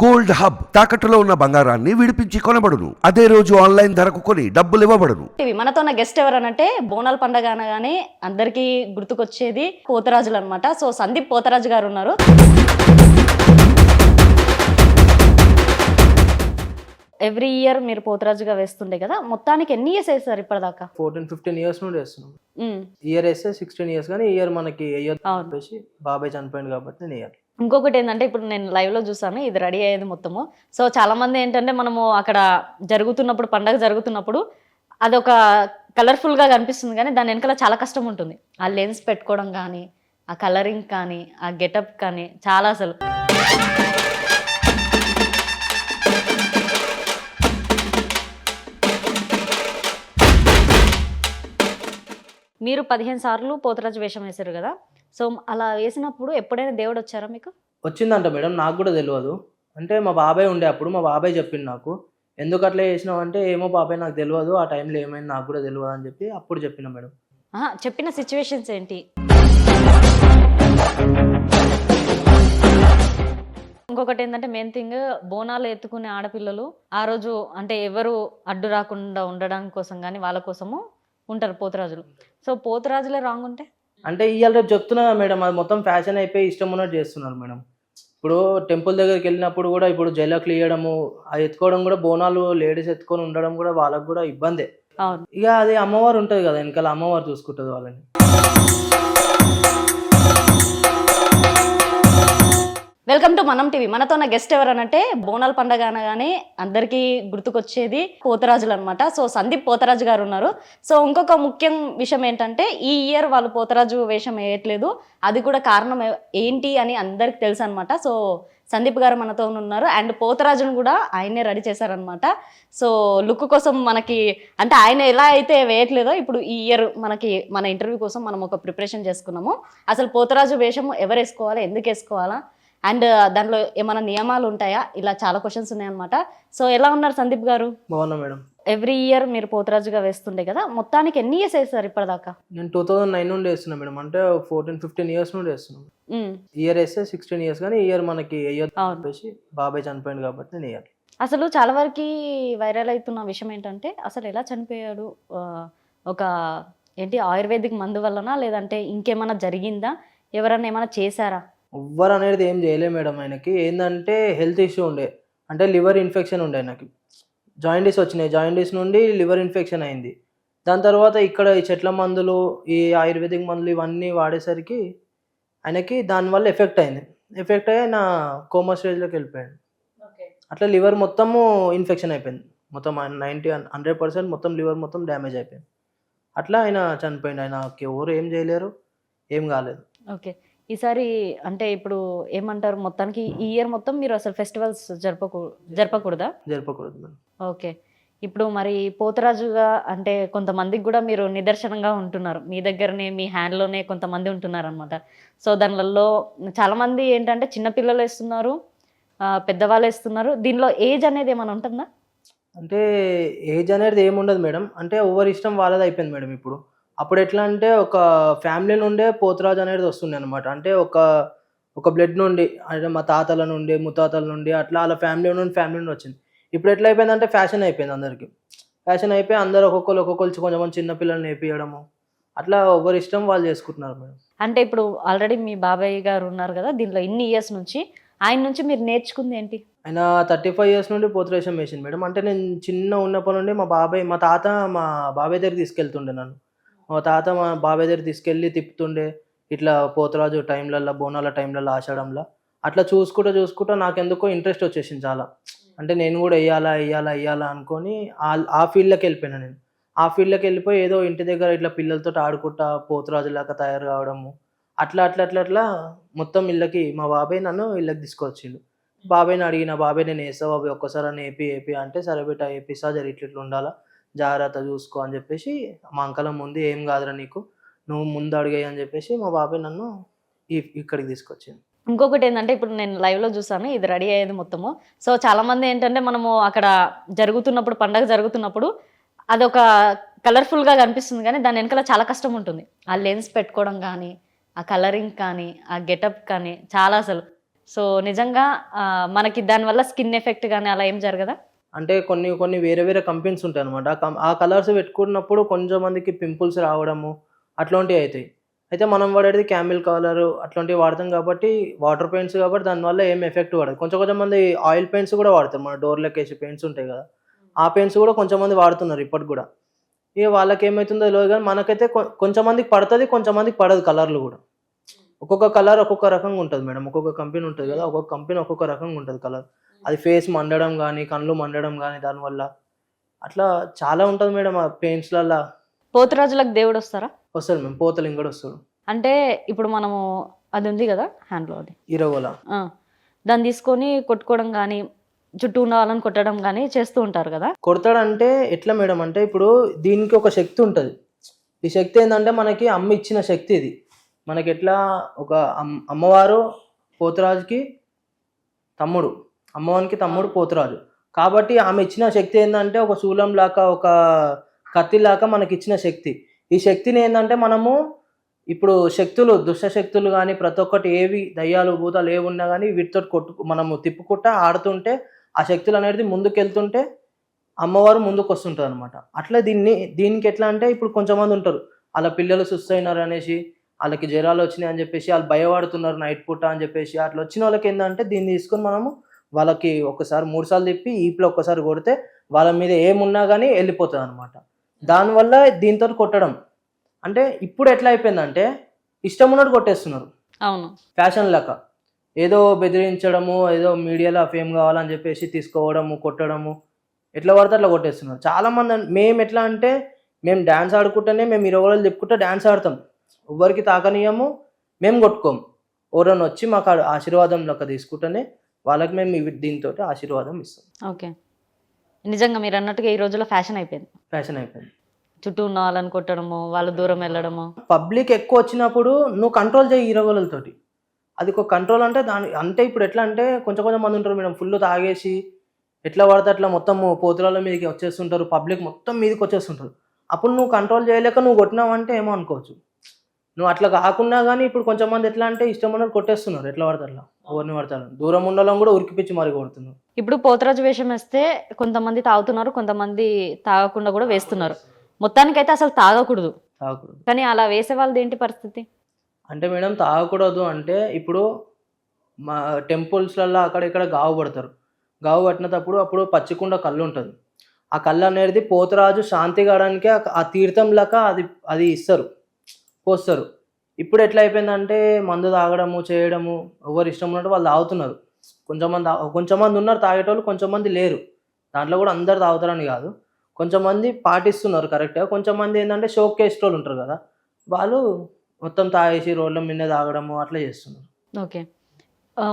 Gold hub తాకట్టులో ఉన్న బంగారాన్ని విడిపించి కొనబడును. అదే రోజు ఆన్లైన్ ధరకు కొని డబ్బులు ఇవ్వబడును. ఇవి మనతో ఉన్న గెస్ట్ ఎవరనంటే బోనాల పండగ అనగానే అందరికీ గుర్తుకొచ్చేది పోతరాజులు అనమాట సో సందీప్ పోతరాజు గారు ఉన్నారు ఎవ్రీ ఇయర్ మీరు పోతరాజుగా వేస్తుండే కదా మొత్తానికి ఎన్ని ఇయర్స్ వేస్తారు ఇప్పటిదాకా? ఫోర్టీన్ ఫిఫ్టీన్ ఇయర్స్ నుండి వేస్తున్నాం. ఇయర్ వేస్తే సిక్స్టీన్ ఇయర్స్ కానీ ఇయర్ మనకి వేయొద్దు అవును. చెప్పేసి బాబాయ్ చనిపోయింది కాబట్టి నేను వేయాలి ఇంకొకటి ఏంటంటే ఇప్పుడు నేను లైవ్లో చూసాను ఇది రెడీ అయ్యేది మొత్తము. సో చాలామంది ఏంటంటే మనము అక్కడ జరుగుతున్నప్పుడు పండగ జరుగుతున్నప్పుడు అదొక ఒక కలర్ఫుల్గా కనిపిస్తుంది కానీ దాని వెనకాల చాలా కష్టం ఉంటుంది. ఆ లెన్స్ పెట్టుకోవడం కానీ ఆ కలరింగ్ కానీ ఆ గెటప్ కానీ చాలా అసలు. మీరు పదిహేను సార్లు పోతరాజు వేషం వేశారు కదా? సో అలా వేసినప్పుడు ఎప్పుడైనా దేవుడు వచ్చారా మీకు? వచ్చిందంట మేడం నాకు కూడా తెలియదు అంటే మా బాబాయ్ ఉండే అప్పుడు మా బాబాయ్ చెప్పింది నాకు. ఎందుకు అట్లా చేసినావు? అంటే ఏమో బాబాయ్ నాకు తెలియదు ఆ టైంలో ఏమైంది? నాకు కూడా తెలియదు అని చెప్పి అప్పుడు చెప్పిన మేడం. చెప్పిన సిచ్యువేషన్స్ ఏంటి? ఇంకొకటి ఏంటంటే మెయిన్ థింగ్ బోనాలు ఎత్తుకునే ఆడపిల్లలు ఆ రోజు అంటే ఎవరు అడ్డు రాకుండా ఉండడానికి కోసం కానీ వాళ్ళ కోసము ఉంటారు పోతరాజులు. సో పోతరాజులే రాంగ్ ఉంటే? అంటే ఇవాళ రేపు చెప్తున్నా మేడం అది మొత్తం ఫ్యాషన్ అయిపోయి ఇష్టం ఉన్నట్టు చేస్తున్నారు మేడం. ఇప్పుడు టెంపుల్ దగ్గరికి వెళ్ళినప్పుడు కూడా ఇప్పుడు జైలకులు ఇవ్వడము అది ఎత్తుకోవడం కూడా బోనాలు లేడీస్ ఎత్తుకొని ఉండడం కూడా వాళ్ళకు కూడా ఇబ్బందే. ఇక అది అమ్మవారు ఉంటుంది కదా వెనకాల అమ్మవారు చూసుకుంటుంది వాళ్ళని. Welcome to Manam TV. మనతో ఉన్న గెస్ట్ ఎవరనంటే బోనాల పండగ అనగానే అందరికీ గుర్తుకొచ్చేది పోతరాజులు అనమాట సో సందీప్ పోతరాజు గారు ఉన్నారు. సో ఇంకొక ముఖ్యం విషయం ఏంటంటే ఈ ఇయర్ వాళ్ళు పోతరాజు వేషం వేయట్లేదు. అది కూడా కారణం ఏంటి అని అందరికి తెలుసు అనమాట సో సందీప్ గారు మనతో ఉన్నారు. అండ్ పోతరాజును కూడా ఆయనే రెడీ చేశారనమాట సో లుక్ కోసం మనకి అంటే ఆయన ఎలా అయితే వేయట్లేదో ఇప్పుడు ఈ ఇయర్ మనకి మన ఇంటర్వ్యూ కోసం మనం ఒక ప్రిపరేషన్ చేసుకున్నాము. అసలు పోతరాజు వేషం ఎవరు వేసుకోవాలా? ఎందుకు వేసుకోవాలా? అండ్ దాంట్లో ఏమైనా నియమాలు ఉంటాయా? ఇలా చాలా క్వశ్చన్స్ ఉన్నాయన్నమాట. సో ఎలా ఉన్నారు సందీప్ గారు? బాగున్నా మేడం. ఎవ్రీ ఇయర్ మీరు పోతరాజుగా వేస్తుండే కదా మొత్తానికి ఎన్ని ఇయర్స్ వేస్తారు ఇప్పటిదాకా? నేను టూ థౌజండ్ నైన్ నుండి వేస్తున్నా మేడం. అంటే ఫోర్టీన్ ఫిఫ్టీన్ ఇయర్స్ నుండి వేస్తున్నాను ఇయర్ వేస్తే సిక్స్టీన్ ఇయర్స్ కానీ ఇయర్ మనకి అవును. చెప్పేసి బాబాయ్ చనిపోయింది కాబట్టి నేను వేయాలి అసలు చాలా వరకు వైరల్ అవుతున్న విషయం ఏంటంటే అసలు ఎలా చనిపోయాడు? ఒక ఏంటి ఆయుర్వేదిక్ మందు వలన లేదంటే ఇంకేమైనా జరిగిందా? ఎవరన్నా ఏమైనా చేశారా? ఎవ్వరు అనేది ఏం చేయలే మేడం ఆయనకి. ఏంటంటే హెల్త్ ఇష్యూ ఉండే. అంటే లివర్ ఇన్ఫెక్షన్ ఉండే ఆయనకి. జాయిండీస్ వచ్చినాయి. జాయిండీస్ నుండి లివర్ ఇన్ఫెక్షన్ అయింది. దాని తర్వాత ఇక్కడ ఈ చెట్ల మందులు ఈ ఆయుర్వేదిక్ మందులు ఇవన్నీ వాడేసరికి ఆయనకి దానివల్ల ఎఫెక్ట్ అయింది. ఎఫెక్ట్ అయ్యి ఆయన కోమా స్టేజ్లోకి వెళ్ళిపోయాడు. అట్లా లివర్ మొత్తము ఇన్ఫెక్షన్ అయిపోయింది. మొత్తం నైంటీ హండ్రెడ్ పర్సెంట్ మొత్తం లివర్ మొత్తం డ్యామేజ్ అయిపోయింది. అట్లా ఆయన చనిపోయింది ఆయనకి ఎవరు ఏం చేయలేరు. ఏం కాలేదు. ఓకే. ఈసారి అంటే ఇప్పుడు ఏమంటారు? మొత్తానికి ఈ ఇయర్ మొత్తం మీరు అసలు ఫెస్టివల్స్ జరపకూ జరపకూడదా? జరపకూడదు మేడం ఓకే. ఇప్పుడు మరి పోతరాజుగా అంటే కొంతమందికి కూడా మీరు నిదర్శనంగా ఉంటున్నారు. మీ దగ్గరనే మీ హ్యాండ్లోనే కొంతమంది ఉంటున్నారు అనమాట సో దానిలలో చాలామంది ఏంటంటే చిన్నపిల్లలు వేస్తున్నారు ఆ, పెద్దవాళ్ళు వేస్తున్నారు. దీనిలో ఏజ్ అనేది ఏమైనా ఉంటుందా? అంటే ఏజ్ అనేది ఏముండదు మేడం. అంటే ఎవరి ఇష్టం వాళ్ళది అయిపోయింది మేడం ఇప్పుడు. అప్పుడు ఎట్లా అంటే ఒక ఫ్యామిలీ నుండే పోతురాజు అనేది వస్తుండే అనమాట అంటే ఒక ఒక బ్లడ్ నుండి అంటే మా తాతల నుండి ముత్తాతల నుండి అట్లా అలా ఫ్యామిలీ నుండి ఫ్యామిలీ నుండి వచ్చింది. ఇప్పుడు ఎట్లా అయిపోయింది అంటే ఫ్యాషన్ అయిపోయింది అందరికి. ఫ్యాషన్ అయిపోయి అందరు ఒక్కొక్కరు ఒక్కొక్కరు కొంచెం చిన్న పిల్లల్ని వేపియడము అట్లా ఎవరి ఇష్టం వాళ్ళు చేసుకుంటున్నారు మేడం. అంటే ఇప్పుడు ఆల్రెడీ మీ బాబాయ్ గారు ఉన్నారు కదా దీనిలో ఇన్ని ఇయర్స్ నుంచి ఆయన నుంచి మీరు నేర్చుకుంది ఏంటి? ఆయన థర్టీ ఫైవ్ ఇయర్స్ నుండి పోతురేషన్ వేసింది మేడం. అంటే నేను చిన్న ఉన్నప్పటి నుండి మా బాబాయ్ మా తాత మా బాబాయ్ దగ్గర తీసుకెళ్తుండే నన్ను. మా తాత మా బాబాయ్ దగ్గర తీసుకెళ్ళి తిప్పుతుండే ఇట్లా పోతురాజు టైంలలో బోనాల టైంలలో ఆషాఢంలో. అట్లా చూసుకుంటూ చూసుకుంటూ నాకు ఎందుకో ఇంట్రెస్ట్ వచ్చేసింది చాలా. అంటే నేను కూడా వేయాలా వేయాలా వేయాలా అనుకొని ఆ- ఫీల్డ్లోకి వెళ్ళిపోయినా నేను. ఆ ఫీల్డ్లోకి వెళ్ళిపోయి ఏదో ఇంటి దగ్గర ఇట్లా పిల్లలతో ఆడుకుంటా పోతురాజులాగా తయారు కావడము. అట్లా అట్లా అట్లా అట్లా మొత్తం ఇళ్ళకి మా బాబాయ్ నన్ను ఇళ్ళకి తీసుకొచ్చిండు. బాబాయ్ని అడిగిన బాబాయ్ నేను వేస్తా బాబాయ్ ఒక్కసారి అని ఏపీ ఏపీ అంటే సరే బిడ్డ ఏపీసా జర ఇట్లా ఇట్లా ఉండాలా? జాగ్రత్త చూసుకో అని చెప్పేసి మా అంకలం ముందు ఏం కాదురా నీకు నువ్వు ముందు అడిగాయి అని చెప్పేసి మా బాబాయ్ నన్ను ఇక్కడికి తీసుకొచ్చింది ఇంకొకటి ఏంటంటే ఇప్పుడు నేను లైవ్లో చూసాను ఇది రెడీ అయ్యేది మొత్తము. సో చాలామంది ఏంటంటే మనము అక్కడ జరుగుతున్నప్పుడు పండగ జరుగుతున్నప్పుడు అదొక ఒక కలర్ఫుల్గా కనిపిస్తుంది కానీ దాని వెనకాల చాలా కష్టం ఉంటుంది. ఆ లెన్స్ పెట్టుకోవడం కానీ ఆ కలరింగ్ కానీ ఆ గెటప్ కానీ చాలా అసలు. సో నిజంగా మనకి దానివల్ల స్కిన్ ఎఫెక్ట్ కానీ అలా ఏం జరగదా? అంటే కొన్ని కొన్ని వేరే వేరే కంపెనీస్ ఉంటాయి అనమాట ఆ కలర్స్ పెట్టుకున్నప్పుడు కొంచెం మందికి పింపుల్స్ రావడము అట్లాంటివి అవుతాయి అయితే మనం వాడేది క్యామిల్ కలర్ అట్లాంటివి వాడతాం కాబట్టి వాటర్ పెయింట్స్ కాబట్టి దానివల్ల ఏం ఎఫెక్ట్ పడదు. కొంచెం కొంచెం మంది ఆయిల్ పెయింట్స్ కూడా వాడతారు. మన డోర్లకు వేసే పెయింట్స్ ఉంటాయి కదా. ఆ పెయింట్స్ కూడా కొంచెం మంది వాడుతున్నారు ఇప్పటికి కూడా. ఇక వాళ్ళకి ఏమవుతుందో తెలియదు కానీ మనకైతే కొంచెం మందికి పడుతుంది కొంచెం మందికి పడదు కలర్లు కూడా. ఒక్కొక్క కలర్ ఒక్కొక్క రకంగా ఉంటుంది మేడం. ఒక్కొక్క కంపెనీ ఉంటుంది కదా. ఒక్కొక్క కంపెనీ ఒక్కొక్క రకంగా ఉంటుంది కలర్. అది ఫేస్ మండడం కానీ కళ్ళు మండడం కానీ దానివల్ల అట్లా చాలా ఉంటుంది మేడం ఆ పెయింట్స్లల్లో పోతురాజులకు దేవుడు వస్తారా? వస్తాడు మేము పోతలు ఇంకటి వస్తాడు. అంటే ఇప్పుడు మనము అది ఉంది కదా హ్యాండ్లో అది. ఇరవల. దాన్ని తీసుకొని కొట్టుకోవడం కానీ చుట్టూ ఉన్న వాళ్ళని కొట్టడం కానీ చేస్తూ ఉంటారు కదా. కొడతాడంటే ఎట్లా మేడం అంటే ఇప్పుడు దీనికి ఒక శక్తి ఉంటుంది. ఈ శక్తి ఏంటంటే మనకి అమ్మ ఇచ్చిన శక్తి ఇది. మనకి ఎట్లా ఒక అమ్- అమ్మవారు పోతురాజుకి తమ్ముడు. అమ్మవారికి తమ్ముడు పోతురాజు. కాబట్టి ఆమె ఇచ్చిన శక్తి ఏంటంటే ఒక శూలం లాగా ఒక కత్తి లాగా మనకి ఇచ్చిన శక్తి. ఈ శక్తిని ఏంటంటే మనము ఇప్పుడు శక్తులు దుష్ట శక్తులు కానీ ప్రతి ఒక్కటి ఏవి దయ్యాలు భూతాలు ఏవి ఉన్నా కానీ వీటితో కొట్టు మనము తిప్పుకుంటా ఆడుతుంటే ఆ శక్తులు అనేది ముందుకు వెళ్తుంటే అమ్మవారు ముందుకు వస్తుంటారు అనమాట అట్లా దీన్ని దీనికి ఎట్లా అంటే ఇప్పుడు కొంతమంది ఉంటారు. వాళ్ళ పిల్లలు సుస్థ అయినారు అనేసి వాళ్ళకి జ్వరాలు వచ్చినాయి అని చెప్పేసి వాళ్ళు భయపడుతున్నారు నైట్ పూట అని చెప్పేసి అట్లా వచ్చిన వాళ్ళకి ఏంటంటే దీన్ని తీసుకొని మనము వాళ్ళకి ఒకసారి మూడు సార్లు తిప్పి ఈపులో ఒక్కసారి కొడితే వాళ్ళ మీద ఏమున్నా కానీ వెళ్ళిపోతుంది అనమాట దానివల్ల దీంతో కొట్టడం. అంటే ఇప్పుడు ఎట్లా అయిపోయిందంటే ఇష్టం ఉన్నట్టు కొట్టేస్తున్నారు. అవును. ఫ్యాషన్ లెక్క. ఏదో బెదిరించడము ఏదో మీడియాలో ఫేమ్ కావాలని చెప్పేసి తీసుకోవడము కొట్టడము. ఎట్లా పడితే అట్లా కొట్టేస్తున్నారు. చాలా మంది అన్- మేము ఎట్లా అంటే మేము డ్యాన్స్ ఆడుకుంటేనే మేము ఇరవై రోజులు చెప్పుకుంటే డ్యాన్స్ ఆడతాం. ఎవ్వరికి తాకనీయము మేము కొట్టుకోము ఎవరైనా వచ్చి మాకు ఆశీర్వాదం లెక్క తీసుకుంటేనే వాళ్ళకి మేము దీంతో ఆశీర్వాదం ఇస్తాం. ఓకే. నిజంగా మీరు అన్నట్టుగా ఈ రోజుల్లో ఫ్యాషన్ అయిపోయింది. ఫ్యాషన్ అయిపోయింది. చుట్టూ ఉన్న వాళ్ళని కొట్టడము వాళ్ళు దూరం వెళ్ళడము. పబ్లిక్ ఎక్కువ వచ్చినప్పుడు నువ్వు కంట్రోల్ చేయి ఇరగలతోటి అది ఒక కంట్రోల్ అంటే దాని అంటే ఇప్పుడు ఎట్లా అంటే కొంచెం కొంచెం మంది ఉంటారు మేడం ఫుల్ తాగేసి ఎట్లా పడితే అట్లా మొత్తం పోతురాల మీదకి వచ్చేస్తుంటారు పబ్లిక్ మొత్తం మీదకి వచ్చేస్తుంటారు. అప్పుడు నువ్వు కంట్రోల్ చేయలేక నువ్వు కొట్టినావంటే ఏమో అనుకోవచ్చు. నువ్వు అట్లా కాకుండా కానీ ఇప్పుడు కొంచెం ఎట్లా అంటే ఇష్టం ఉన్నట్టు కొట్టేస్తున్నారు ఎట్లా పడతారు ఎవరిని పడతారు దూరం ఉండాలని కూడా ఉరికిపిచ్చి మరి కొడుతున్నారు. ఇప్పుడు పోతరాజు వేషం వేస్తే కొంతమంది తాగుతున్నారు కొంతమంది తాగకుండా కూడా వేస్తున్నారు. మొత్తానికైతే అసలు తాగకూడదు. తాగకూడదు. కానీ అలా వేసే వాళ్ళది ఏంటి పరిస్థితి? అంటే మేడం తాగకూడదు అంటే ఇప్పుడు మా టెంపుల్స్లలో అక్కడ ఇక్కడ గావు పడతారు. గావు పట్టినప్పుడు అప్పుడు పచ్చికుండ కళ్ళు ఉంటుంది ఆ కళ్ళు అనేది పోతరాజు శాంతి కావడానికి ఆ- తీర్థం లెక్క అది అది ఇస్తారు. పోస్తారు. ఇప్పుడు ఎట్లా అయిపోయిందంటే మందు తాగడము చేయడము ఎవరు ఇష్టం ఉన్నట్టు వాళ్ళు తాగుతున్నారు. కొంచెమంది కొంచెమంది ఉన్నారు తాగేటోళ్ళు కొంచెమంది లేరు. దాంట్లో కూడా అందరు తాగుతారని కాదు. కొంచెమంది పాటిస్తున్నారు కరెక్ట్గా. కొంచెమంది ఏంటంటే షోక్ కేసేటోళ్ళు ఉంటారు కదా. వాళ్ళు మొత్తం తాగేసి రోడ్ల మీద తాగడము అట్లా చేస్తున్నారు. ఓకే.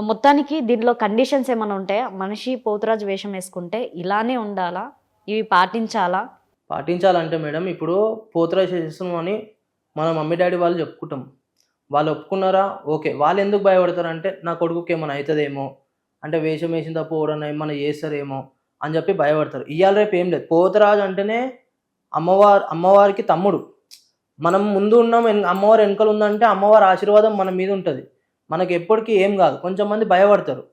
మొత్తానికి దీనిలో కండిషన్స్ ఏమైనా ఉంటాయా మనిషి పోతురాజు వేషం వేసుకుంటే ఇలానే ఉండాలా? ఇవి పాటించాలా? పాటించాలంటే మేడం ఇప్పుడు పోతరాజు చేస్తున్నామని మన మమ్మీ డాడీ వాళ్ళు చెప్పుకుంటాం. వాళ్ళు ఒప్పుకున్నారా? ఓకే. వాళ్ళు ఎందుకు భయపడతారంటే నా కొడుకుకి ఏమైనా అవుతుందేమో అంటే వేషం వేసిన తప్పు ఎవడన్నా ఏమైనా చేస్తారేమో అని చెప్పి భయపడతారు. ఇవాళ రేపు ఏం లేదు. పోతరాజు అంటేనే అమ్మవారు అమ్మవారికి తమ్ముడు. మనం ముందు ఉన్నాం అమ్మవారు వెనుకలు ఉందంటే అమ్మవారి ఆశీర్వాదం మన మీద ఉంటుంది. మనకి ఎప్పటికీ ఏం కాదు. కొంచెం మంది భయపడతారు.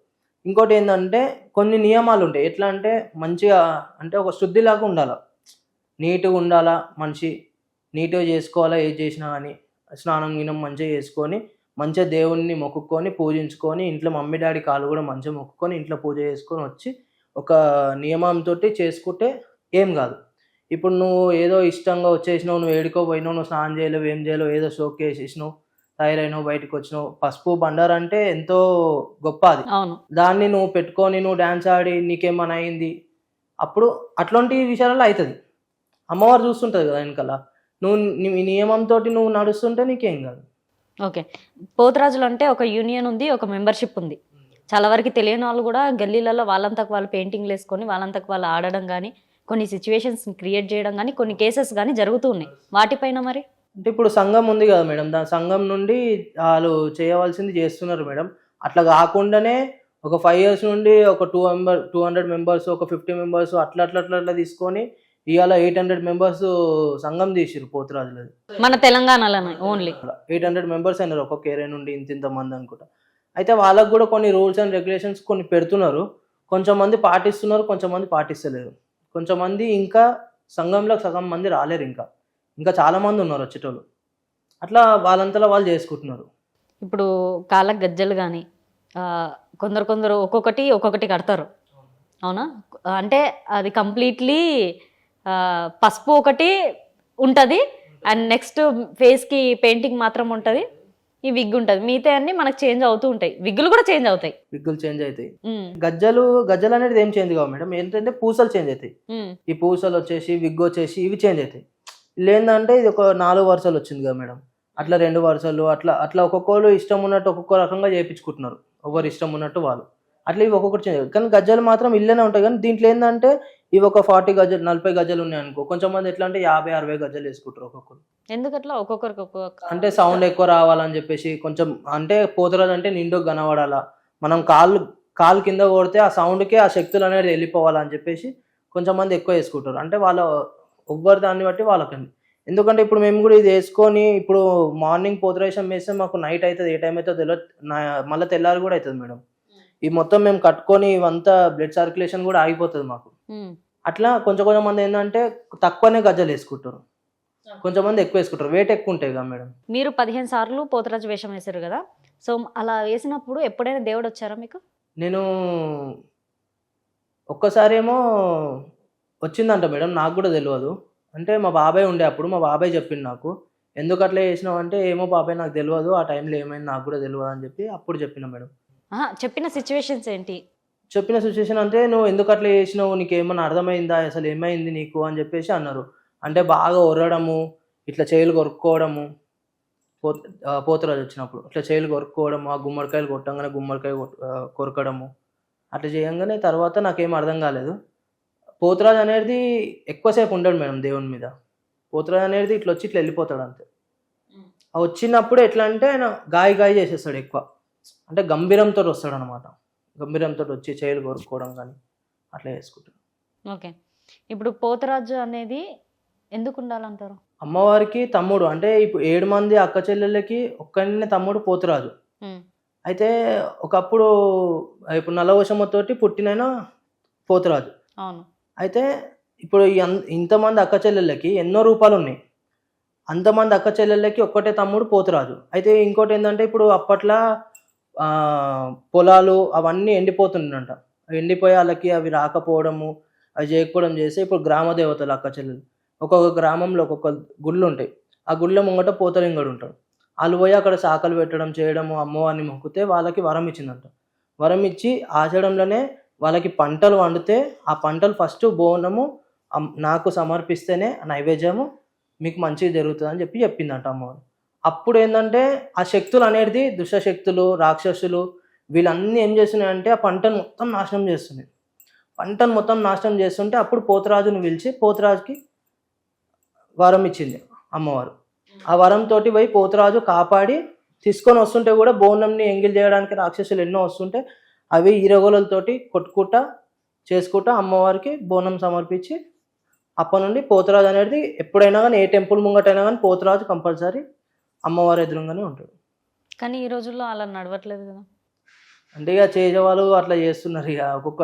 ఇంకోటి ఏంటంటే కొన్ని నియమాలు ఉంటాయి. ఎట్లా అంటే మంచిగా అంటే ఒక శుద్ధిలాగా ఉండాలి. నీట్గా ఉండాలా మనిషి? నీట్గా చేసుకోవాలా ఏది చేసినా కానీ స్నానం గినం మంచిగా చేసుకొని మంచిగా దేవుణ్ణి మొక్కుకొని పూజించుకొని ఇంట్లో మమ్మీ డాడీ కాళ్ళు కూడా మంచిగా మొక్కుకొని ఇంట్లో పూజ చేసుకొని వచ్చి ఒక నియమంతో చేసుకుంటే ఏం కాదు. ఇప్పుడు నువ్వు ఏదో ఇష్టంగా వచ్చేసినావు నువ్వు ఏడుకో పోయినావు నువ్వు స్నానం చేయలేవు ఏం చేయలేవు ఏదో షోక్ వేసేసినావు తయారైనావు బయటకు వచ్చినావు. పసుపు బండారు అంటే ఎంతో గొప్ప అది. దాన్ని నువ్వు పెట్టుకొని నువ్వు డ్యాన్స్ ఆడి నీకేమైనా అయింది. అప్పుడు అట్లాంటి విషయాలలో అవుతుంది. అమ్మవారు చూస్తుంటుంది కదా వెనకాల. నువ్వు నీ నియమంతో నువ్వు నడుస్తుంటే నీకేం కాదు. ఓకే. పోతురాజులు అంటే ఒక యూనియన్ ఉంది ఒక మెంబర్షిప్ ఉంది. చాలా వరకు తెలియని వాళ్ళు కూడా గల్లీలలో వాళ్ళంతకు వాళ్ళు పెయింటింగ్లు వేసుకొని వాళ్ళంతకు వాళ్ళు ఆడడం కానీ కొన్ని సిచ్యువేషన్స్ క్రియేట్ చేయడం కానీ కొన్ని కేసెస్ కానీ జరుగుతూ ఉన్నాయి. వాటిపైన మరి? అంటే ఇప్పుడు సంఘం ఉంది కదా మేడం. దాని సంఘం నుండి వాళ్ళు చేయవలసింది చేస్తున్నారు మేడం. అట్లా కాకుండానే ఒక ఫైవ్ ఇయర్స్ నుండి ఒక two member two hundred members ఒక ఫిఫ్టీ మెంబర్స్ అట్లా అట్లా అట్లా అట్లా తీసుకొని ఇవాళ ఎయిట్ హండ్రెడ్ మెంబర్స్ సంఘం తీసిరు పోతురాజులది. మన తెలంగాణలోనే ఓన్లీ ఎయిట్ హండ్రెడ్ మెంబర్స్ అయినారు ఒక్కొక్క ఏరియా నుండి ఇంత ఇంత మంది అనుకుంటా. అయితే వాళ్ళకు కూడా కొన్ని రూల్స్ అండ్ రెగ్యులేషన్స్ కొన్ని పెడుతున్నారు. కొంచెం మంది పాటిస్తున్నారు కొంచెం మంది పాటిస్తలేరు. కొంచెం మంది ఇంకా సంఘంలో సగం మంది రాలేరు ఇంకా. ఇంకా చాలా మంది ఉన్నారు వచ్చేటోళ్ళు. అట్లా వాళ్ళంతలో వాళ్ళు చేసుకుంటున్నారు. ఇప్పుడు కాళ్ళకు గజ్జలు కానీ కొందరు కొందరు ఒక్కొక్కటి ఒక్కొక్కటి కడతారు. అవునా? అంటే అది కంప్లీట్లీ పసుపు ఒకటి ఉంటుంది. అండ్ నెక్స్ట్ ఫేస్కి పెయింటింగ్ మాత్రం ఉంటుంది. ఈ విగ్ ఉంటుంది. మిగతా అన్ని మనకు చేంజ్ అవుతూ ఉంటాయి. విగ్గులు కూడా చేంజ్ అవుతాయి. విగ్గులు చేంజ్ అవుతాయి. ఉమ్, గజ్జలు గజ్జలు అనేది ఏం చేంజ్ కావు మేడం? ఏంటంటే పూసలు చేంజ్ అవుతాయి. ఉమ్, ఈ పూసలు వచ్చేసి విగ్ వచ్చేసి ఇవి చేంజ్ అవుతాయి. లేదంటే ఇది ఒక నాలుగు వరుసలు వచ్చింది కదా మేడం? అట్లా రెండు వరుసలు అట్లా అట్లా ఒక్కొక్కరు ఇష్టం ఉన్నట్టు ఒక్కొక్క రకంగా చేయించుకుంటున్నారు ఎవరు ఇష్టం ఉన్నట్టు వాళ్ళు. అట్లా ఇవి ఒక్కొక్కటి చేంజ్. కానీ గజ్జలు మాత్రం ఇల్లేనే ఉంటాయి. కానీ దీంట్లో ఏంటంటే ఇవి ఒక ఫార్టీ గజ్జలు నలభై గజ్జలు ఉన్నాయి అనుకో. కొంచెం మంది ఎట్లా అంటే యాభై అరవై గజ్జలు వేసుకుంటారు ఒక్కొక్కరు. ఎందుకట్లా? ఒక్కొక్కరికి ఒక్కొక్క అంటే సౌండ్ ఎక్కువ రావాలని చెప్పేసి కొంచెం అంటే పోతురాజు అంటే నిండు కనబడాలా మనం కాళ్ళు కాలు కింద కొడితే ఆ సౌండ్కే ఆ శక్తులు అనేది వెళ్ళిపోవాలని చెప్పేసి కొంచెం మంది ఎక్కువ వేసుకుంటారు. అంటే వాళ్ళ ఎవ్వరి దాన్ని బట్టి వాళ్ళకండి. ఎందుకంటే ఇప్పుడు మేము కూడా ఇది వేసుకొని ఇప్పుడు మార్నింగ్ పోతురేషన్ వేస్తే మాకు నైట్ అవుతుంది ఏ టైం అవుతుందో తెలియదు మళ్ళీ తెల్లారి కూడా అవుతుంది మేడం. ఈ మొత్తం మేము కట్టుకొని ఇవంతా బ్లడ్ సర్క్యులేషన్ కూడా ఆగిపోతుంది మాకు. అట్లా కొంచెం కొంచెం మంది ఏంటంటే తక్కువనే గజ్జలు వేసుకుంటారు. కొంచెం మంది ఎక్కువ వేసుకుంటారు. వెయిట్ ఎక్కువ ఉంటాయి కదా మేడం. మీరు పదిహేను సార్లు పోతరాజు వేషం వేశారు కదా. సో అలా వేసినప్పుడు ఎప్పుడైనా దేవుడు వచ్చారా మీకు? నేను ఒక్కసారేమో వచ్చిందంట మేడం. నాకు కూడా తెలియదు అంటే మా బాబాయ్ ఉండే అప్పుడు మా బాబాయ్ చెప్పింది నాకు. ఎందుకు అట్లా చేసినావు? అంటే ఏమో బాబాయ్ నాకు తెలియదు ఆ టైంలో ఏమైంది? నాకు కూడా తెలియదు అని చెప్పి అప్పుడు చెప్పిన మేడం. చెప్పిన సిచ్యువేషన్స్ ఏంటి? చెప్పిన సిచ్యువేషన్ అంటే నువ్వు ఎందుకు అట్లా చేసినావు? నీకు ఏమన్నా అర్థమైందా? అసలు ఏమైంది నీకు? అని చెప్పేసి అన్నారు. అంటే బాగా ఒర్రడము ఇట్లా చేతులు కొరుక్కోవడము. పో ఆ, పోతురాజు వచ్చినప్పుడు ఇట్లా చేతులు కొరుక్కోవడము ఆ గుమ్మడికాయలు కొట్టంగానే గుమ్మడికాయ కొరకడము. అట్లా చేయంగానే తర్వాత నాకేం అర్థం కాలేదు. పోతురాజు అనేది ఎక్కువసేపు ఉండడు మేడం దేవుని మీద. పోతురాజు అనేది ఇట్లా వచ్చి ఇట్లా వెళ్ళిపోతాడు అంతే. వచ్చినప్పుడు ఎట్లా అంటే ఆయన గాయ గాయ చేసేస్తాడు ఎక్కువ. అంటే గంభీరంతో వస్తాడు అనమాట గంభీరంతో వచ్చి చేతులు కొరుక్కోవడం కానీ అట్లా చేసుకుంటాడు ఓకే. ఇప్పుడు పోతరాజు అనేది ఎందుకు ఉండాలంటారు? అమ్మవారికి తమ్ముడు అంటే ఇప్పుడు ఏడు మంది అక్క చెల్లెళ్ళకి ఒక్కనే తమ్ముడు పోతురాజు. అయితే ఒకప్పుడు ఇప్పుడు నల్లవశమ్మతోటి పుట్టినైన పోతురాజు. అవును. అయితే ఇప్పుడు ఇంతమంది అక్క చెల్లెళ్ళకి ఎన్నో రూపాలు ఉన్నాయి అంతమంది అక్క చెల్లెళ్ళకి ఒక్కటే తమ్ముడు పోతురాజు. అయితే ఇంకోటి ఏంటంటే ఇప్పుడు అప్పట్లో పొలాలు అవన్నీ ఎండిపోతుండంట. ఎండిపోయి వాళ్ళకి అవి రాకపోవడము అవి చేయకపోవడం చేస్తే ఇప్పుడు గ్రామ దేవతలు అక్క చెల్లెలు. ఒక్కొక్క గ్రామంలో ఒక్కొక్క గుళ్ళు ఉంటాయి ఆ గుళ్ళ ముంగట పోతలింగడు ఉంటాడు. వాళ్ళు పోయి అక్కడ శాఖలు పెట్టడం చేయడము అమ్మవారిని మొక్కితే వాళ్ళకి వరం ఇచ్చిందంట. వరం ఇచ్చి ఆచడంలోనే వాళ్ళకి పంటలు వండితే ఆ పంటలు ఫస్ట్ బోనము నాకు సమర్పిస్తేనే నైవేద్యము మీకు మంచిగా జరుగుతుంది అని చెప్పి చెప్పిందంట అమ్మవారు. అప్పుడు ఏంటంటే ఆ శక్తులు అనేది దుష్టశక్తులు రాక్షసులు వీళ్ళన్నీ ఏం చేస్తున్నాయంటే ఆ పంటను మొత్తం నాశనం చేస్తున్నాయి. పంటను మొత్తం నాశనం చేస్తుంటే అప్పుడు పోతరాజుని పిలిచి పోతరాజుకి వరం ఇచ్చింది అమ్మవారు. ఆ వరంతో పోయి పోతరాజు కాపాడి తీసుకొని వస్తుంటే కూడా బోనంని ఎంగిల్ చేయడానికి రాక్షసులు ఎన్నో వస్తుంటే అవి ఈరగోలతోటి కొట్టుకుంటా చేసుకుంటా అమ్మవారికి బోనం సమర్పించి అప్పటి నుండి పోతరాజు అనేది ఎప్పుడైనా కానీ ఏ టెంపుల్ ముంగటైనా కానీ పోతరాజు కంపల్సరీ అమ్మవారి ఎదురుగానే ఉంటాడు. కానీ ఈ రోజుల్లో అలా నడవట్లేదు కదా. అంటే ఇక చేసేవాళ్ళు అట్లా చేస్తున్నారు ఇక. ఒక్కొక్క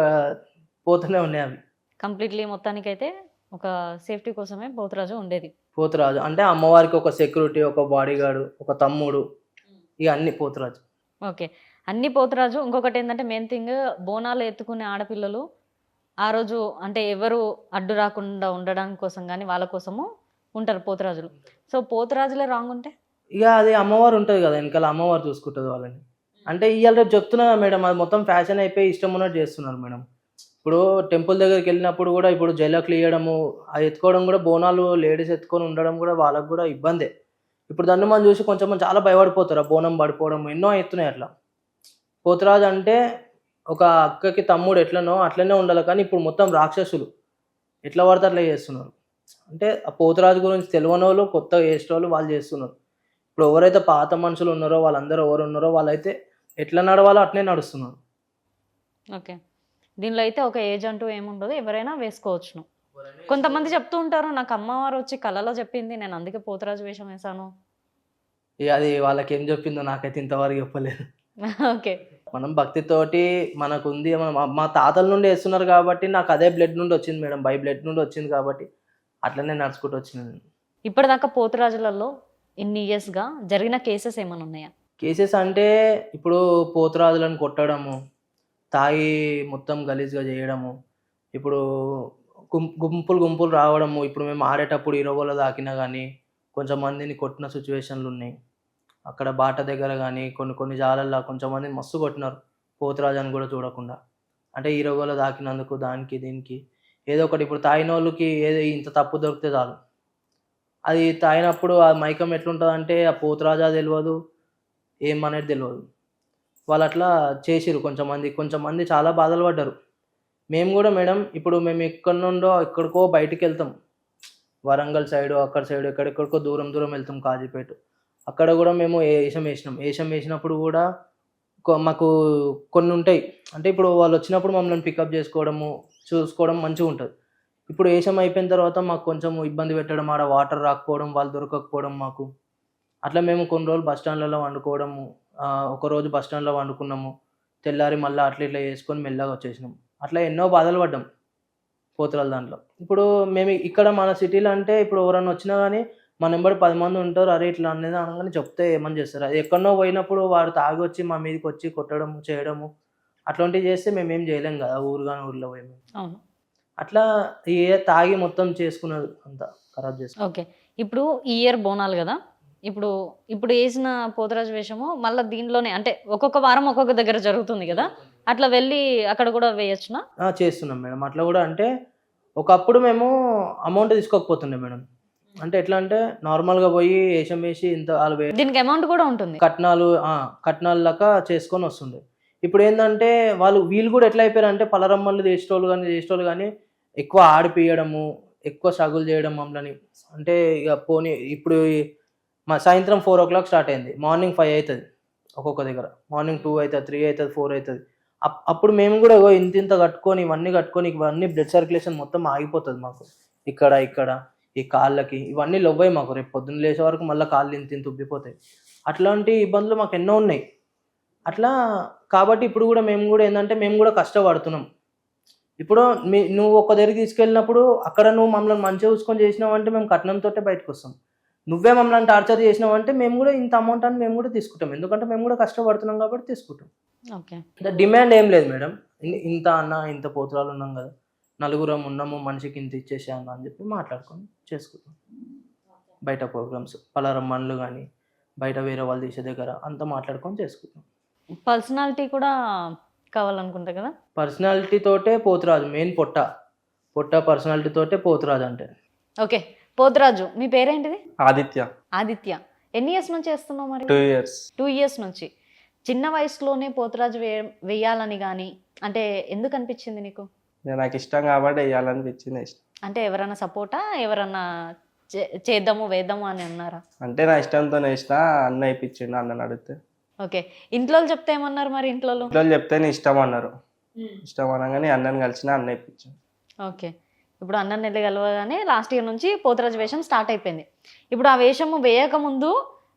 పోతూనే ఉన్నాయి అవి. కంప్లీట్లీ మొత్తానికైతే ఒక సేఫ్టీ కోసమే పోతరాజు ఉండేది. పోతురాజు. అంటే అమ్మవారికి ఒక సెక్యూరిటీ ఒక బాడీ గార్డు ఒక తమ్ముడు ఇక అన్ని పోతురాజు. ఓకే. అన్ని పోతరాజు. ఇంకొకటి ఏంటంటే మెయిన్ థింగ్ బోనాలు ఎత్తుకునే ఆడపిల్లలు ఆ రోజు అంటే ఎవరు అడ్డు రాకుండా ఉండడానికి కోసం కానీ వాళ్ళ కోసము ఉంటారు పోతరాజులు. సో పోతరాజులే రాంగ్ ఉంటే? ఇక అది అమ్మవారు ఉంటుంది కదా వెనకాల అమ్మవారు చూసుకుంటుంది వాళ్ళని. అంటే ఇవాళ రేపు చెప్తున్నా మేడం అది మొత్తం ఫ్యాషన్ అయిపోయి ఇష్టం ఉన్నట్టు చేస్తున్నారు మేడం. ఇప్పుడు టెంపుల్ దగ్గరికి వెళ్ళినప్పుడు కూడా ఇప్పుడు జైలకులు ఇవ్వడము అది ఎత్తుకోవడం కూడా బోనాలు లేడీస్ ఎత్తుకొని ఉండడం కూడా వాళ్ళకు కూడా ఇబ్బందే. ఇప్పుడు దాన్ని మనం చూసి కొంచెం మంది చాలా భయపడిపోతారు ఆ బోనం పడిపోవడం ఎన్నో ఎత్తున్నాయి అట్లా. పోతురాజు అంటే ఒక అక్కకి తమ్ముడు ఎట్లనో అట్లనే ఉండాలి కానీ ఇప్పుడు మొత్తం రాక్షసులు. ఎట్లా పడితే అట్లా చేస్తున్నారు. అంటే ఆ పోతురాజు గురించి తెలియని వాళ్ళు కొత్తగా చేసేటోళ్ళు వాళ్ళు చేస్తున్నారు. ఇప్పుడు ఎవరైతే పాత మనుషులు ఉన్నారో వాళ్ళందరూ ఎవరు ఉన్నారో వాళ్ళైతే ఎట్లా నడవాలో అట్లే నడుస్తున్నారు. ఓకే. దీనిలో అయితే ఒక ఏజ్ అంటూ ఏముండదు ఎవరైనా వేసుకోవచ్చును. కొంతమంది చెప్తూ ఉంటారు నాకు అమ్మవారు వచ్చి కళలో చెప్పింది నేను అందుకే పోతరాజు వేషం వేశాను. ఇక అది వాళ్ళకి ఏం చెప్పిందో నాకైతే ఇంతవరకు చెప్పలేదు. ఓకే. మనం భక్తితోటి మనకు ఉంది మన- మా- మా తాతల నుండి వేస్తున్నారు కాబట్టి నాకు అదే బ్లడ్ నుండి వచ్చింది మేడం బై బ్లడ్ నుండి వచ్చింది కాబట్టి అట్లనే నడుచుకుంటూ వచ్చింది ఇప్పటిదాకా పోతురాజులలో ఇన్ని ఇయర్స్గా జరిగిన కేసెస్ ఏమైనా ఉన్నాయా? కేసెస్ అంటే ఇప్పుడు పోతురాజులను కొట్టడము తాగి మొత్తం గలీజ్గా చేయడము ఇప్పుడు గుంపులు గుంపులు రావడము ఇప్పుడు మేము ఆడేటప్పుడు ఇరవలో దాకినా కానీ కొంచెం మందిని కొట్టిన సిచ్యువేషన్లు ఉన్నాయి. అక్కడ బాట దగ్గర కానీ కొన్ని కొన్ని జాలల్లో కొంచెం మస్తు కొట్టినారు పోతురాజు అని కూడా చూడకుండా. అంటే ఇరవలో దాకినందుకు దానికి దీనికి ఏదో ఒకటి ఇప్పుడు తాగిన వాళ్ళకి ఏదో ఇంత తప్పు దొరికితే చాలు. అది తాగినప్పుడు ఆ మైకం ఎట్లుంటుంది అంటే ఆ పోతురాజా తెలియదు ఏమనేది తెలియదు వాళ్ళు అట్లా చేసిరు కొంచెం మంది కొంచెం మంది చాలా బాధలు పడ్డారు. మేము కూడా మేడం ఇప్పుడు మేము ఎక్కడి నుండో ఎక్కడికో బయటికి వెళ్తాం వరంగల్ సైడ్ అక్కడ సైడ్ ఎక్కడెక్కడికో దూరం దూరం వెళ్తాం కాజీపేట. అక్కడ కూడా మేము ఏషం వేసినాం. ఏషం వేసినప్పుడు కూడా మాకు కొన్ని ఉంటాయి అంటే ఇప్పుడు వాళ్ళు వచ్చినప్పుడు మమ్మల్ని పికప్ చేసుకోవడము చూసుకోవడం మంచిగా ఉంటుంది ఇప్పుడు ఏషం అయిపోయిన తర్వాత మాకు కొంచెం ఇబ్బంది పెట్టడం ఆడ వాటర్ రాకపోవడం వాళ్ళు దొరకకపోవడం మాకు. అట్లా మేము కొన్ని రోజులు బస్ స్టాండ్లలో వండుకోవడము ఒకరోజు బస్ స్టాండ్లో వండుకున్నాము. తెల్లారి మళ్ళీ అట్లా ఇట్లా చేసుకొని మెల్లగా వచ్చేసినాం అట్లా ఎన్నో బాధలు పడ్డాం పోతురాల దాంట్లో. ఇప్పుడు మేము ఇక్కడ మన సిటీలో అంటే ఇప్పుడు ఎవరన్నా వచ్చినా కానీ మన నెంబర్ పది మంది ఉంటారు అరే ఇట్లా అనేది అనగానే చెప్తే ఏమని చేస్తారు? అది ఎక్కడో పోయినప్పుడు వాడు తాగి వచ్చి మా మీదకి వచ్చి కొట్టడము చేయడము అట్లాంటివి చేస్తే మేము ఏం చేయలేం కదా ఊరు కానీ ఊర్లో పోయి అవును. అట్లా ఏ తాగి మొత్తం చేసుకున్నది అంతా ఖరాబ్ చేసుకున్నది ఓకే. ఇప్పుడు ఈ ఇయర్ బోనాలు కదా? ఇప్పుడు ఇప్పుడు వేసిన పోతరాజు వేషము మళ్ళీ దీనిలోనే అంటే ఒక్కొక్క వారం ఒక్కొక్క దగ్గర జరుగుతుంది కదా? అట్లా వెళ్ళి అక్కడ కూడా వేయచ్చునా? చేస్తున్నాం మేడం. అట్లా కూడా అంటే ఒకప్పుడు మేము అమౌంట్ తీసుకోకపోతుండే మేడం. అంటే ఎట్లా అంటే నార్మల్గా పోయి వేషం వేసి ఇంత వాళ్ళు దీనికి అమౌంట్ కూడా ఉంటుంది. కట్నాలు ఆ, కట్నాలు లెక్క చేసుకొని వస్తుండే. ఇప్పుడు ఏంటంటే వాళ్ళు వీళ్ళు కూడా ఎట్లా అయిపోయారు అంటే పలరమ్మలు చేసేటోళ్ళు కానీ చేసేటోళ్ళు కానీ ఎక్కువ ఆడిపియడము ఎక్కువ స్ట్రగుల్ చేయడం మమ్మల్ని. అంటే ఇక పోనీ ఇప్పుడు మా సాయంత్రం ఫోర్ ఓ క్లాక్ స్టార్ట్ అయింది. మార్నింగ్ ఫైవ్ అవుతుంది ఒక్కొక్క దగ్గర. మార్నింగ్ టూ అవుతుంది త్రీ అవుతుంది ఫోర్ అవుతుంది అప్- అప్పుడు మేము కూడా ఇంత ఇంత కట్టుకొని ఇవన్నీ కట్టుకొని ఇవన్నీ బ్లడ్ సర్క్యులేషన్ మొత్తం ఆగిపోతుంది మాకు. ఇక్కడ ఇక్కడ ఈ కాళ్ళకి ఇవన్నీ లొవ్వాయి మాకు. రేపు పొద్దున్న లేచే వరకు మళ్ళీ కాళ్ళు ఇంత ఇంత ఉబ్బిపోతాయి. అట్లాంటి ఇబ్బందులు మాకు ఎన్నో ఉన్నాయి. అట్లా కాబట్టి ఇప్పుడు కూడా మేము కూడా ఏంటంటే మేము కూడా కష్టపడుతున్నాం. ఇప్పుడు మీ నువ్వు ఒక దగ్గరికి తీసుకెళ్ళినప్పుడు అక్కడ నువ్వు మమ్మల్ని మంచిగా చూసుకొని చేసినావు అంటే మేము కట్నంతో బయటకు వస్తాం. నువ్వే మమ్మల్ని టార్చర్ చేసినావు అంటే మేము కూడా ఇంత అమౌంట్ అని మేము కూడా తీసుకుంటాం. ఎందుకంటే మేము కూడా కష్టపడుతున్నాం కాబట్టి తీసుకుంటాం. ఓకే. అంటే డిమాండ్ ఏం లేదు మేడం. ఇంత అన్న ఇంత పోతురాలు ఉన్నాం కదా. నలుగురం ఉన్నాము మనిషికి ఇంత ఇచ్చేసే అన్న అని చెప్పి మాట్లాడుకొని చేసుకుంటాం. బయట ప్రోగ్రామ్స్ పలారమ్మన్లు కానీ బయట వేరే వాళ్ళు తీసే దగ్గర అంతా మాట్లాడుకొని చేసుకుంటాం. పర్సనాలిటీ కూడా కావాలనుకుంటా కదా? పర్సనాలిటీ తోటే పోతురాజు మెయిన్ పొట్ట. పొట్ట పర్సనాలిటీ తోటే పోతురాజు అంటే. ఓకే పోతురాజు మీ పేరేంటిది? ఆదిత్య. ఆదిత్య. ఎన్ని ఇయర్స్ నుంచి చేస్తున్నావు మరి? టూ ఇయర్స్ టూ ఇయర్స్ నుంచి. చిన్న వయసులోనే పోతురాజు వే వేయాలని కానీ అంటే ఎందుకు అనిపించింది నీకు? నాకు ఇష్టం కాబట్టి వేయాలనిపించింది ఇష్టం. అంటే ఎవరైనా సపోర్టా? ఎవరన్నా చే- చేద్దాము వేద్దాము అని అన్నారా? అంటే నా ఇష్టంతో వేసిన అన్న ఇప్పించిండు అన్నని అడిగితే. ఓకే. ఇంట్లో చెప్తే ఏమన్నారు మరి ఇంట్లో? ఇంట్లో చెప్తే ఇష్టం అన్నారు. ఇష్టం అనగానే అన్నని కలిసిన అన్న ఇప్పించాను ఓకే. ఇప్పుడు అన్నం నెల్లి కలవగానే లాస్ట్ ఇయర్ నుంచి పోతురాజు వేషం స్టార్ట్ అయిపోయింది. ఇప్పుడు ఆ వేషము వేయకముందు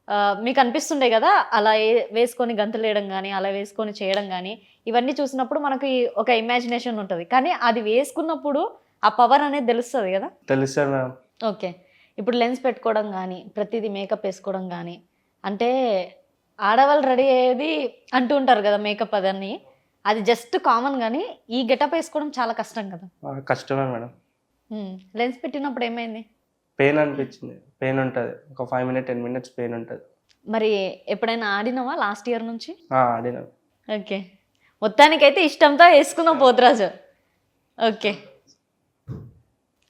ఆ, మీకు అనిపిస్తుండే కదా అలా వేసుకొని గంతులు వేయడం కానీ అలా వేసుకొని చేయడం కానీ ఇవన్నీ చూసినప్పుడు మనకి ఒక ఇమాజినేషన్ ఉంటుంది. కానీ అది వేసుకున్నప్పుడు ఆ పవర్ అనేది తెలుస్తుంది కదా? తెలుస్తుంది మేడం ఓకే. ఇప్పుడు లెన్స్ పెట్టుకోవడం కానీ ప్రతిదీ మేకప్ వేసుకోవడం కానీ అంటే ఆడవాళ్ళు రెడీ అయ్యేది అంటూ ఉంటారు కదా మేకప్ అదన్నీ. అది జస్ట్ కామన్ కానీ ఈ గెటప్ వేసుకోవడం చాలా కష్టం కదా. కష్టమే మేడం. లెన్స్ పెట్టినప్పుడు ఏమైంది? పెయిన్ అనిపించింది. పెయిన్ ఉంటుంది. ఒక five minute ten minutes pain ఉంటుంది. మరి ఎప్పుడైనా ఆడినావా లాస్ట్ ఇయర్ నుంచి? ఆడిన. ఓకే. మొత్తానికైతే ఇష్టంతో వేసుకున్నావు పోతురాజు. ఓకే.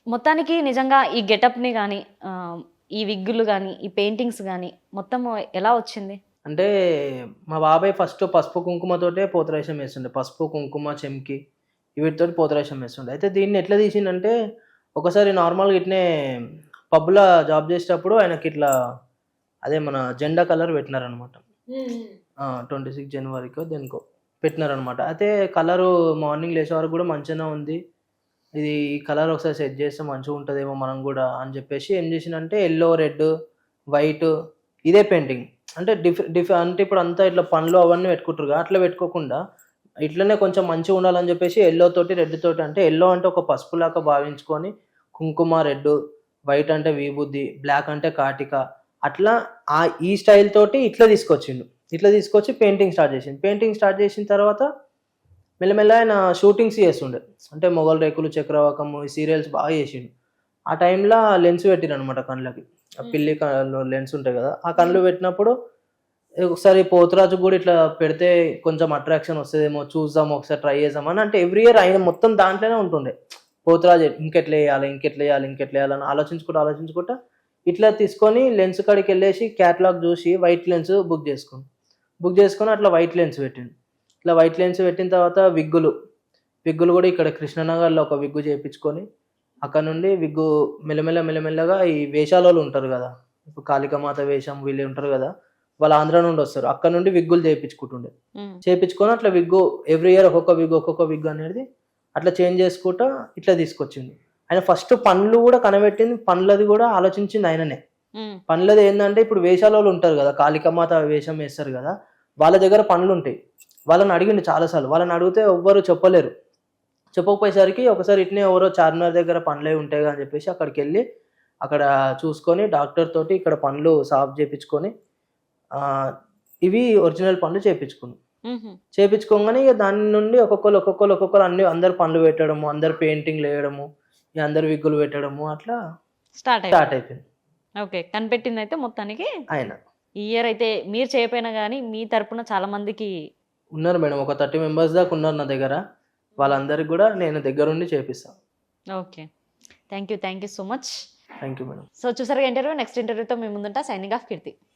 మొత్తానికి నిజంగా ఈ గెటప్ని కానీ ఈ విగ్గులు కానీ ఈ పెయింటింగ్స్ కానీ మొత్తం ఎలా వచ్చింది? అంటే మా బాబాయ్ ఫస్ట్ పసుపు కుంకుమతోటే పోతరేషం వేస్తుండే. పసుపు కుంకుమ చెంకి వీటితోటి పోతరేషం వేస్తుండే. అయితే దీన్ని ఎట్లా తీసిండంటే ఒకసారి నార్మల్గా ఇట్నే పబ్లో జాబ్ చేసేటప్పుడు ఆయనకి ఇట్లా అదే మన జెండా కలర్ పెట్టినారనమాట. ట్వంటీ సిక్స్ జనవరికో దేనికో పెట్టినారనమాట. అయితే కలరు మార్నింగ్ లేచే వరకు కూడా మంచిగానే ఉంది. ఇది ఈ కలర్ ఒకసారి సెట్ చేస్తే మంచిగా ఉంటుందేమో మనం కూడా అని చెప్పేసి ఏం చేసిందంటే ఎల్లో రెడ్ వైట్ ఇదే పెయింటింగ్. అంటే డిఫ్ డిఫ్ అంటే ఇప్పుడు అంతా ఇట్లా పండ్లు అవన్నీ పెట్టుకుంటారు కదా అట్లా పెట్టుకోకుండా ఇట్లనే కొంచెం మంచిగా ఉండాలని చెప్పేసి ఎల్లో తోటి రెడ్ తోటి అంటే ఎల్లో అంటే ఒక పసుపు లాగా భావించుకొని కుంకుమ రెడ్ వైట్ అంటే విభూది బ్లాక్ అంటే కాటిక అట్లా ఆ ఈ స్టైల్ తోటి ఇట్లా తీసుకొచ్చిండు. ఇట్లా తీసుకొచ్చి పెయింటింగ్ స్టార్ట్ చేసిండు. పెయింటింగ్ స్టార్ట్ చేసిన తర్వాత మెల్లమెల్ల ఆయన షూటింగ్స్ చేస్తుండే. అంటే మొగల్ రేకులు చక్రవాకము ఈ సీరియల్స్ బాగా చేసిండు. ఆ టైంలో లెన్స్ పెట్టిరు అనమాట కళ్ళకి పిల్లి కళ్ళు లెన్స్ ఉంటాయి కదా ఆ కళ్ళు పెట్టినప్పుడు ఒకసారి పోతురాజు కూడా ఇట్లా పెడితే కొంచెం అట్రాక్షన్ వస్తుందేమో చూద్దాం ఒకసారి ట్రై చేద్దాం అని. అంటే ఎవ్రీ ఇయర్ ఆయన మొత్తం దాంట్లోనే ఉంటుండే. పోతురాజు ఇంకెట్లా వేయాలి ఇంకెట్లా వేయాలి ఇంకెట్లా వేయాలని ఆలోచించుకుంటూ ఆలోచించుకుంటా ఇట్లా తీసుకొని లెన్స్ కాడికి వెళ్ళేసి క్యాటలాగ్ చూసి వైట్ లెన్స్ బుక్ చేసుకుని బుక్ చేసుకొని అట్లా వైట్ లెన్స్ పెట్టిండు. ఇట్లా వైట్ లెన్స్ పెట్టిన తర్వాత విగ్గులు విగ్గులు కూడా ఇక్కడ కృష్ణనగర్లో ఒక విగ్గు చేయించుకొని అక్కడ నుండి విగ్గు మెల్లమెల్ల మెల్లమెల్లగా ఈ వేషాల వాళ్ళు ఉంటారు కదా. ఇప్పుడు కాళికామాత వేషం వీళ్ళు ఉంటారు కదా. వాళ్ళు ఆంధ్ర నుండి వస్తారు. అక్కడ నుండి విగ్గులు చేయించుకుంటుండే. చేయించుకొని అట్లా విగ్గు ఎవ్రీ ఇయర్ ఒక్కొక్క విగ్గు ఒక్కొక్క విగ్గు అనేది అట్లా చేంజ్ చేసుకుంటా ఇట్లా తీసుకొచ్చింది ఆయన ఫస్ట్ పనులు కూడా కనబెట్టింది. పనులది కూడా ఆలోచించింది ఆయననే. ఉమ్. పనులది ఏంటంటే ఇప్పుడు వేషాల వాళ్ళు ఉంటారు కదా. కాళికమాత వేషం వేస్తారు కదా. వాళ్ళ దగ్గర పనులు ఉంటాయి. వాళ్ళని అడిగిండు చాలాసార్లు. వాళ్ళని అడిగితే ఎవ్వరు చెప్పలేరు. చెప్పకపోయేసరికి ఒకసారి ఇట్నే ఎవరో చార్మినార్ దగ్గర పనులే ఉంటాయి అని చెప్పేసి అక్కడికి వెళ్ళి అక్కడ చూసుకొని డాక్టర్ తోటి ఇక్కడ పనులు సాఫ్ చేయించుకొని ఆ, ఇవి ఒరిజినల్ పనులు చేయించుకున్నాం ఉహు. చేపించుకోగానే ఇక దాని నుండి ఒక్కొక్కరు ఒక్కొక్కరు ఒక్కొక్కరు అన్ని అందరు పనులు పెట్టడము అందరు పెయింటింగ్ వేయడము ఇక అందరు విగ్గులు పెట్టడము అట్లా స్టార్ట్ స్టార్ట్ అయిపోయింది. ఓకే కనిపెట్టింది అయితే మొత్తానికి? ఆయన ఈ ఇయర్ అయితే మీరు చేయకపోయినా కానీ మీ తరపున చాలా మందికి ఉన్నారు మేడం ఒక థర్టీ మెంబర్స్ దాకా ఉన్నారు నా దగ్గర. వాళ్ళందరికి కూడా నేను దగ్గరుండి చేపిస్తాను okay. Thank you thank you so much. Thank you madam. So చూసారు ఇంటర్వ్యూ నెక్స్ట్ ఇంటర్వ్యూతో మేము ముందుంటా సైనింగ్ ఆఫ్ కీర్తి.